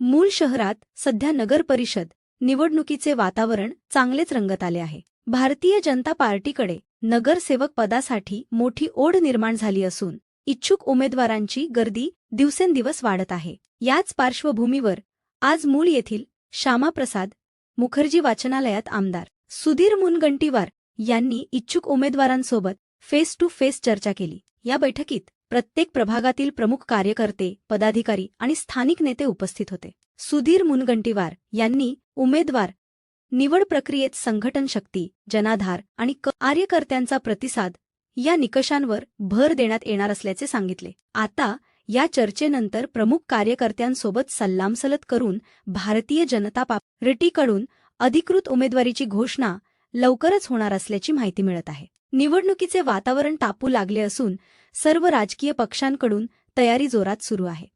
मूळ शहरात सध्या नगर परिषद निवडणुकीचे वातावरण चांगलेच रंगत आले आहे. भारतीय जनता पार्टीकडे नगरसेवक पदासाठी मोठी ओढ निर्माण झाली असून इच्छुक उमेदवारांची गर्दी दिवसेंदिवस वाढत आहे. याच पार्श्वभूमीवर आज मूळ येथील श्यामाप्रसाद मुखर्जी वाचनालयात आमदार सुधीर मुनगंटीवार यांनी इच्छुक उमेदवारांसोबत फेस टू फेस चर्चा केली. या बैठकीत प्रत्येक प्रभागातील प्रमुख कार्यकर्ते पदाधिकारी आणि स्थानिक नेते उपस्थित होते. सुधीर मुनगंटीवार यांनी उमेदवार निवड प्रक्रियेत संघटन शक्ती जनाधार आणि कार्यकर्त्यांचा प्रतिसाद या निकषांवर भर देण्यात येणार असल्याचे सांगितले. आता या चर्चेनंतर प्रमुख कार्यकर्त्यांसोबत सल्लामसलत करून भारतीय जनता पार्टीकडून अधिकृत उमेदवारीची घोषणा लवकरच होणार असल्याची माहिती मिळत आहे. निवडणुकीचे वातावरण तापू लागले असून सर्व राजकीय पक्षांकडून तयारी जोरात सुरू आहे.